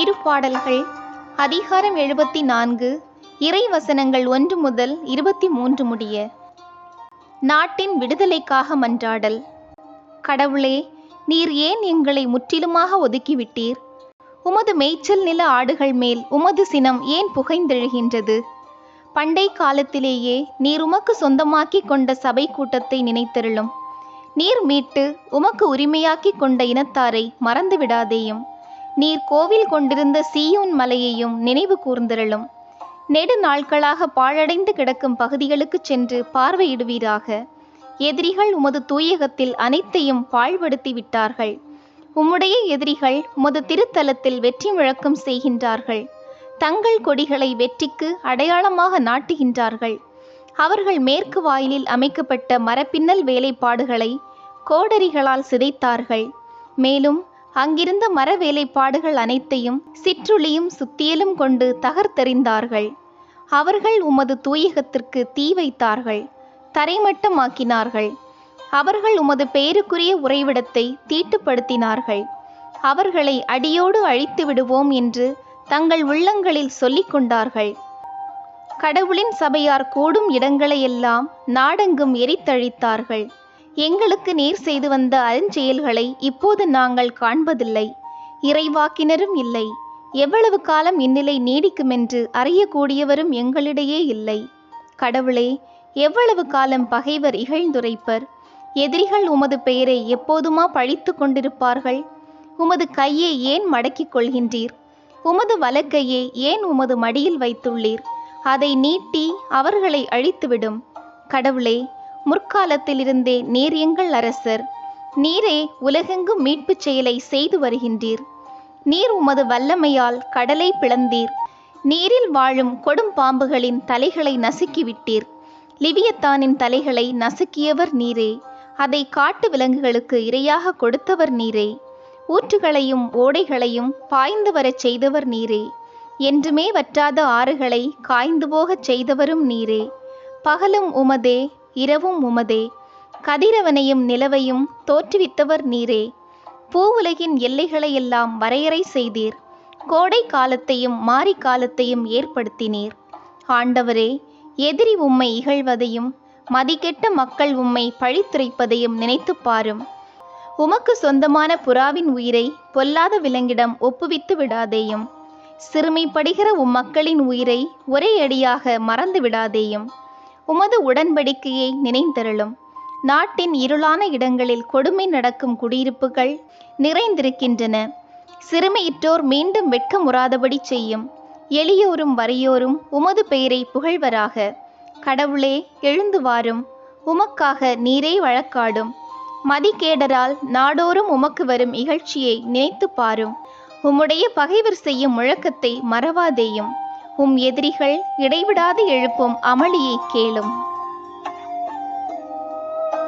திருப்பாடல்கள் அதிகாரம் எழுபத்தி நான்கு இறை வசனங்கள் ஒன்று முதல் இருபத்தி மூன்று முடிய. நாட்டின் விடுதலைக்காக மன்றாடல். கடவுளே நீர் ஏன் எங்களை முற்றிலுமாக ஒதுக்கிவிட்டீர்? உமது மேய்ச்சல் நில ஆடுகள் மேல் உமது சினம் ஏன் புகைந்தெழுகின்றது? பண்டை காலத்திலேயே நீர் உமக்கு சொந்தமாக்கிக் கொண்ட சபை கூட்டத்தை நினைத்தருளும். நீர் மீட்டு உமக்கு உரிமையாக்கிக் கொண்ட இனத்தாரை மறந்து விடாதேயும் நீர் கோவில் கொண்டிருந்த சீயோன் மலையையும் நினைவு கூர்ந்திரளும். நெடு நாட்களாக பாழடைந்து கிடக்கும் பகுதிகளுக்கு சென்று பார்வையிடுவீராக. எதிரிகள் உமது தூயகத்தில் அனைத்தையும் பாழ்படுத்தி விட்டார்கள். உம்முடைய எதிரிகள் உமது திருத்தலத்தில் வெற்றி முழக்கம் செய்கின்றார்கள். தங்கள் கொடிகளை வெற்றிக்கு அடையாளமாக நாட்டுகின்றார்கள். அவர்கள் மேற்கு வாயிலில் அமைக்கப்பட்ட மரப்பின்னல் வேலைப்பாடுகளை கோடரிகளால் சிதைத்தார்கள். மேலும் அங்கிருந்த மர வேலைப்பாடுகள் அனைத்தையும் சிற்றுளியும் சுத்தியலும் கொண்டு தகர்த்தெறிந்தார்கள். அவர்கள் உமது தூயகத்திற்கு தீ வைத்தார்கள் தரைமட்டமாக்கினார்கள். அவர்கள் உமது பெயருக்குரிய உறைவிடத்தை தீட்டுப்படுத்தினார்கள். அவர்களை அடியோடு அழித்து விடுவோம் என்று தங்கள் உள்ளங்களில் சொல்லிக் கொண்டார்கள். கடவுளின் சபையார் கூடும் இடங்களையெல்லாம் நாடெங்கும் எரித்தழித்தார்கள். எங்களுக்கு நீர் செய்து வந்த அருஞ்செயல்களை இப்போது நாங்கள் காண்பதில்லை. இறைவாக்கினரும் இல்லை. எவ்வளவு காலம் இந்நிலை நீடிக்குமென்று அறியக்கூடியவரும் எங்களிடையே இல்லை. கடவுளே எவ்வளவு காலம் பகைவர் இகழ்ந்துரைப்பர்? எதிரிகள் உமது பெயரை எப்போதுமா பழித்து கொண்டிருப்பார்கள்? உமது கையை ஏன் மடக்கிக் கொள்கின்றீர்? உமது வலக்கையை ஏன் உமது மடியில் வைத்துள்ளீர்? அதை நீட்டி அவர்களை அழித்துவிடும். கடவுளே முற்காலத்திலிருந்தே நீர் எங்கள் அரசர். நீரே உலகெங்கும் மீட்புச் செயலை செய்து வருகின்றீர். நீர் உமது வல்லமையால் கடலை பிளந்தீர். நீரில் வாழும் கொடும் பாம்புகளின் தலைகளை நசுக்கிவிட்டீர். லிவியத்தானின் தலைகளை நசுக்கியவர் நீரே. அதை காட்டு விலங்குகளுக்கு இரையாக கொடுத்தவர் நீரே. ஊற்றுகளையும் ஓடைகளையும் பாய்ந்து வரச் செய்தவர் நீரே. என்றுமே வற்றாத ஆறுகளை காய்ந்து போகச் செய்தவரும் நீரே. பகலும் உமதே இரவும் உமதே. கதிரவனையும் நிலவையும் தோற்றுவித்தவர் நீரே. பூவுலகின் எல்லைகளையெல்லாம் வரையறை செய்தீர். கோடை காலத்தையும் மாரி காலத்தையும் ஏற்படுத்தினீர். ஆண்டவரே எதிரி உம்மை இகழ்வதையும் மதிக்கெட்ட மக்கள் உம்மை பழித்துரைப்பதையும் நினைத்துப் பாரும். உமக்கு சொந்தமான புறாவின் உயிரை பொல்லாத விலங்கிடம் ஒப்புவித்து விடாதேயும். சிறுமைப்படுகிற உம் மக்களின் உயிரை ஒரே அடியாக மறந்து விடாதேயும். உமது உடன்படிக்கையை நினைந்தருளும். நாட்டின் இருளான இடங்களில் கொடுமை நடக்கும் குடியிருப்புகள் நிறைந்திருக்கின்றன. சிறுமையிற்றோர் மீண்டும் வெட்கமுறாதபடி செய்யும். எளியோரும் வறியோரும் உமது பெயரை புகழ்வராக. கடவுளே எழுந்து வாரும். உமக்காக நீரே வழக்காடும். மதிகேடரால் நாடோறும் உமக்கு வரும் இகழ்ச்சியை நினைத்து பாரும். உம்முடைய பகைவர் செய்யும் முழக்கத்தை மறவாதேயும். உம் எதிரிகள் இடைவிடாது எழுப்பும் அமளியை கேளும்.